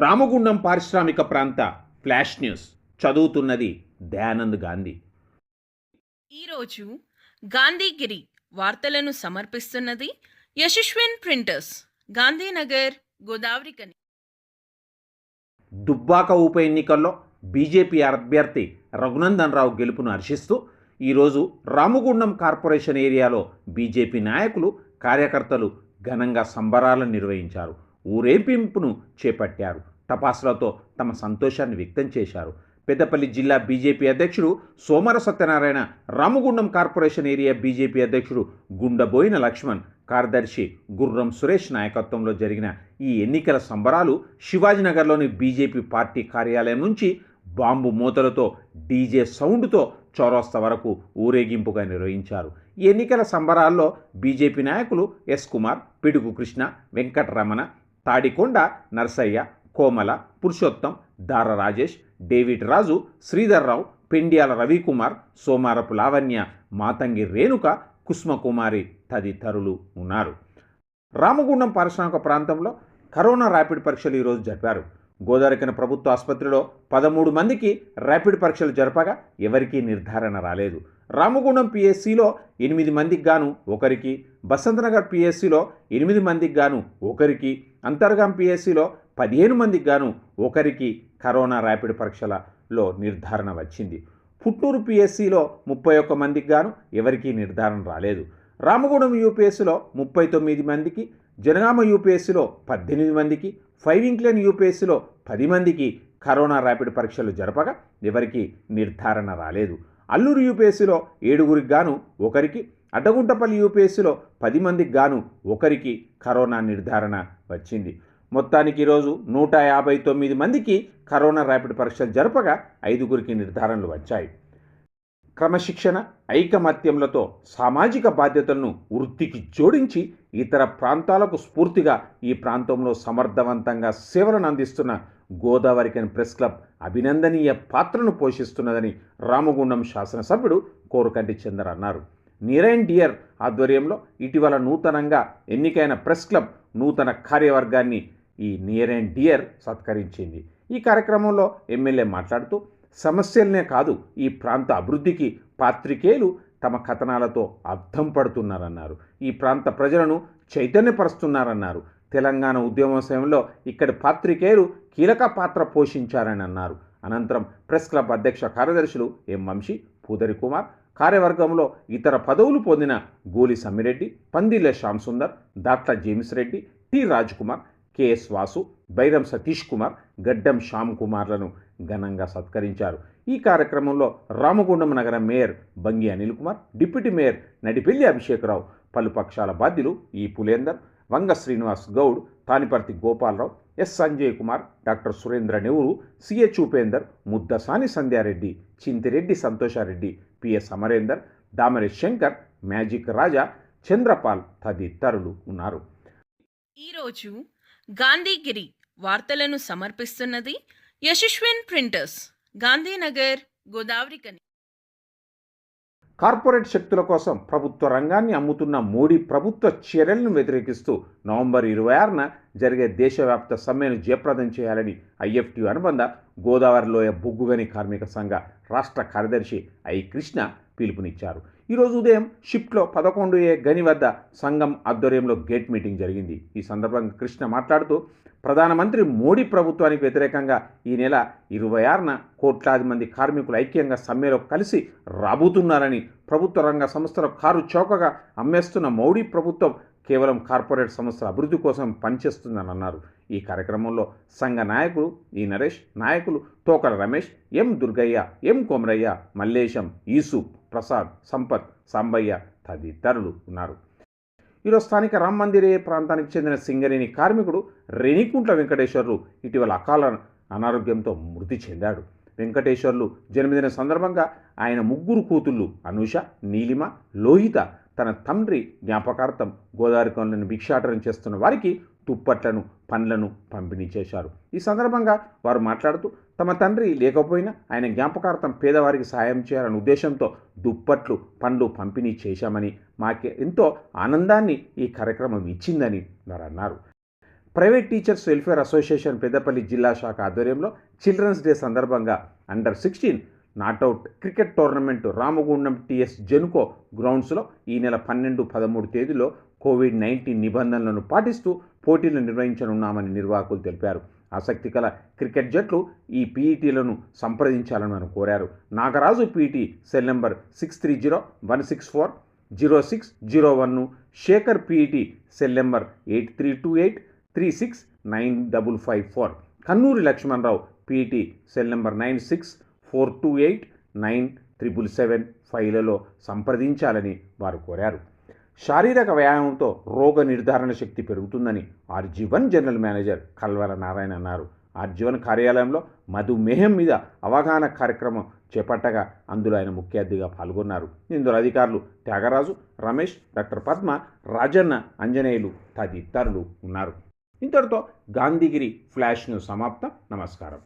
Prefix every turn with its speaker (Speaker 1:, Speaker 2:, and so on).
Speaker 1: రామగుండం పారిశ్రామిక ప్రాంత flash news చదువుతున్నది దయానంద్ గాంధీ.
Speaker 2: ఈరోజు గాంధీగిరి వార్తలను సమర్పిస్తున్నది యశస్విన్ ప్రింటర్స్ గాంధీనగర్ గోదావరి కని
Speaker 1: దుబ్బాక ఉప ఎన్నికల్లో బీజేపీ అభ్యర్థి రఘునందన్ రావు గెలుపును హర్షిస్తూ ఈరోజు రామగుండం కార్పొరేషన్ ఏరియాలో బీజేపీ నాయకులు కార్యకర్తలు ఘనంగా సంబరాలను నిర్వహించారు. ఊరేపింపును చేపట్టారు. టపాసులతో తమ సంతోషాన్ని వ్యక్తం చేశారు. పెద్దపల్లి జిల్లా బీజేపీ అధ్యక్షుడు Somara Satyanarayana Ramagundam corporation area BJP అధ్యక్షుడు గుండబోయిన లక్ష్మణ్ కార్యదర్శి గుర్రం సురేష్ నాయకత్వంలో జరిగిన ఈ ఎన్నికల సంబరాలు శివాజీనగర్లోని బీజేపీ పార్టీ కార్యాలయం నుంచి బాంబు మూతలతో డీజే సౌండ్తో చౌరస్తా వరకు ఊరేగింపుగా నిర్వహించారు. ఎన్నికల సంబరాల్లో బీజేపీ నాయకులు ఎస్ కుమార్ పిడుగు కృష్ణ వెంకటరమణ తాడికొండ నర్సయ్య కోమల పురుషోత్తం దార రాజేష్ డేవిడ్ రాజు శ్రీధర్రావు పెండ్యాల రవికుమార్ సోమారపు లావణ్య మాతంగి రేణుక కుస్మకుమారి తదితరులు ఉన్నారు. రామగుండం పారిశ్రామిక ప్రాంతంలో కరోనా ర్యాపిడ్ పరీక్షలు ఈరోజు జరిపారు. గోదావరికన ప్రభుత్వ ఆసుపత్రిలో పదమూడు మందికి ర్యాపిడ్ పరీక్షలు జరపగా ఎవరికీ నిర్ధారణ రాలేదు. రామగుండం పిఎస్సిలో ఎనిమిది మందికి గాను ఒకరికి బసంతనగర్ పిఎస్సిలో ఎనిమిది మందికి గాను ఒకరికి అంతర్గాం పిఎస్సిలో పదిహేను మందికి గాను ఒకరికి కరోనా ర్యాపిడ్ పరీక్షలలో నిర్ధారణ వచ్చింది. పుట్టూరు పిఎస్సిలో ముప్పై ఒక్క మందికి గాను ఎవరికీ నిర్ధారణ రాలేదు. రామగూడెం యూపీఎస్సిలో ముప్పై తొమ్మిది మందికి జనగామ యూపీఎస్సిలో పద్దెనిమిది మందికి ఫైవ్ ఇంక్లైన్ యూపీఎస్సిలో పది మందికి కరోనా ర్యాపిడ్ పరీక్షలు జరపగా ఎవరికి నిర్ధారణ రాలేదు. అల్లూరు యూపీఎస్సిలో ఏడుగురికి గాను ఒకరికి అడ్డగుంటపల్లి యూపీఎస్సిలో పది మందికి గాను ఒకరికి కరోనా నిర్ధారణ వచ్చింది. మొత్తానికి ఈరోజు నూట యాభై తొమ్మిది మందికి కరోనా ర్యాపిడ్ పరీక్షలు జరపగా ఐదుగురికి నిర్ధారణలు వచ్చాయి. క్రమశిక్షణ ఐకమత్యములతో సామాజిక బాధ్యతలను వృత్తికి జోడించి ఇతర ప్రాంతాలకు స్ఫూర్తిగా ఈ ప్రాంతంలో సమర్థవంతంగా సేవలను అందిస్తున్న గోదావరికన్ ప్రెస్ క్లబ్ అభినందనీయ పాత్రను పోషిస్తున్నదని రామగుండం శాసనసభ్యుడు కోరుకంటి చందర్ అన్నారు. నిరైన్ డియర్ ఆధ్వర్యంలో ఇటీవల నూతనంగా ఎన్నికైన ప్రెస్ క్లబ్ నూతన కార్యవర్గాన్ని ఈ నియర్ అండ్ డియర్ సత్కరించింది. ఈ కార్యక్రమంలో ఎమ్మెల్యే మాట్లాడుతూ సమస్యలనే కాదు ఈ ప్రాంత అభివృద్ధికి పాత్రికేయులు తమ కథనాలతో అర్థం పడుతున్నారన్నారు. ఈ ప్రాంత ప్రజలను చైతన్యపరుస్తున్నారన్నారు. తెలంగాణ ఉద్యమ సమయంలో ఇక్కడి పాత్రికేయులు కీలక పాత్ర పోషించారని అన్నారు. అనంతరం ప్రెస్ క్లబ్ అధ్యక్ష కార్యదర్శులు ఎం. వంశీ పూదరి కుమార్ కార్యవర్గంలో ఇతర పదవులు పొందిన Goli Sammireddy Pandilla Shyam Sundar Datla James Reddy T Raj Kumar K S Vasu Bairam Satish Kumar Gaddam Shyam కుమార్లను ఘనంగా సత్కరించారు. ఈ కార్యక్రమంలో రామగుండం నగర mayor Bangi Anil Kumar deputy mayor Nadipelli Abhishekarao పలు పక్షాల బాధ్యులు E Pulender Vanga Srinivas Goud Taniparthi Gopalarao S Sanjay Kumar doctor Surendra Nehru CH Upender Muddasani Sandhyareddy Chintireddy Santhoshareddy PS Amarender Damari Shankar magic Raja Chandrapal తదితరులు ఉన్నారు.
Speaker 2: ఈరోజు గాంధీగిరి వార్తలను సమర్పిస్తున్నది Yashaswin printers Gandhinagar Godavari కని.
Speaker 1: Corporate శక్తుల కోసం ప్రభుత్వ రంగాన్ని అమ్ముతున్న మోడీ ప్రభుత్వ చర్యలను వ్యతిరేకిస్తూ నవంబర్ ఇరవై ఆరున జరిగే దేశవ్యాప్త సమ్మెను జయప్రదం చేయాలని ఐఎఫ్టీ అనుబంధ గోదావరిలోయ బొగ్గుగని కార్మిక సంఘ రాష్ట్ర కార్యదర్శి ఐ కృష్ణ పిలుపునిచ్చారు. ఈరోజు ఉదయం షిఫ్ట్లో పదకొండు ఏ గని వద్ద సంఘం ఆధ్వర్యంలో గేట్ మీటింగ్ జరిగింది. ఈ సందర్భంగా కృష్ణ మాట్లాడుతూ ప్రధానమంత్రి మోడీ ప్రభుత్వానికి వ్యతిరేకంగా ఈ నెల ఇరవై ఆరున కోట్లాది మంది కార్మికులు ఐక్యంగా సమ్మెలో కలిసి రాబోతున్నారని ప్రభుత్వ రంగ సంస్థల కారు చౌకగా అమ్మేస్తున్న మోడీ ప్రభుత్వం కేవలం కార్పొరేట్ సంస్థల అభివృద్ధి కోసం పనిచేస్తుందని అన్నారు ఈ కార్యక్రమంలో సంఘ నాయకులు ఈ నరేష్ నాయకులు తోకల రమేష్ ఎం దుర్గయ్య ఎం కొమరయ్య మల్లేశం యూసుఫ్ ప్రసాద్ సంపత్ సాంబయ్య తదితరులు ఉన్నారు. ఈరోజు స్థానిక రామ్ మందిరే ప్రాంతానికి చెందిన సింగరేణి కార్మికుడు రేణికుంట్ల వెంకటేశ్వర్లు ఇటీవల అకాల అనారోగ్యంతో మృతి చెందాడు. వెంకటేశ్వర్లు జన్మదిన సందర్భంగా ఆయన ముగ్గురు కూతుళ్ళు అనూష నీలిమ లోహిత తన తండ్రి జ్ఞాపకార్థం గోదావరికంలోని భిక్షాటనం చేస్తున్న వారికి తుప్పట్లను పండ్లను పంపిణీ చేశారు. ఈ సందర్భంగా వారు మాట్లాడుతూ తమ తండ్రి లేకపోయినా ఆయన జ్ఞాపకార్థం పేదవారికి సహాయం చేయాలనే ఉద్దేశంతో దుప్పట్లు పండ్లు పంపిణీ చేశామని మాకు ఎంతో ఆనందాన్ని ఈ కార్యక్రమం ఇచ్చిందని వారు అన్నారు private teachers welfare association Peddapalli జిల్లా శాఖ ఆధ్వర్యంలో చిల్డ్రన్స్ డే సందర్భంగా under sixteen not out cricket tournament Ramagundam TS Genco గ్రౌండ్స్లో ఈ నెల పన్నెండు పదమూడు తేదీలో కోవిడ్ నైన్టీన్ నిబంధనలను పాటిస్తూ పోటీలు నిర్వహించనున్నామని నిర్వాహకులు తెలిపారు. ఆసక్తి కల క్రికెట్ జట్లు ఈ పీఈటీలను సంప్రదించాలని వారు కోరారు. Nagaraju PET cell number six three zero one six four zero six zero వన్ను Shekhar PET cell number eight three two eight three six nine double five four. Kannuri Lakshmanarao PET cell number nine six four two eight nine triple seven ఫైవ్లలో సంప్రదించాలని వారు కోరారు. శారీరక వ్యాయామంతో రోగ నిర్ధారణ శక్తి పెరుగుతుందని RG one general manager Kalvara Narayana అన్నారు. ఆర్జీవన్ కార్యాలయంలో మధుమేహం మీద అవగాహన కార్యక్రమం చేపట్టగా అందులో ఆయన ముఖ్య అతిథిగా పాల్గొన్నారు. ఇందులో అధికారులు త్యాగరాజు రమేష్ డాక్టర్ పద్మ రాజన్న అంజనేయులు తదితరులు ఉన్నారు. ఇంతటితో గాంధీగిరి ఫ్లాష్ను సమాప్తం. నమస్కారం.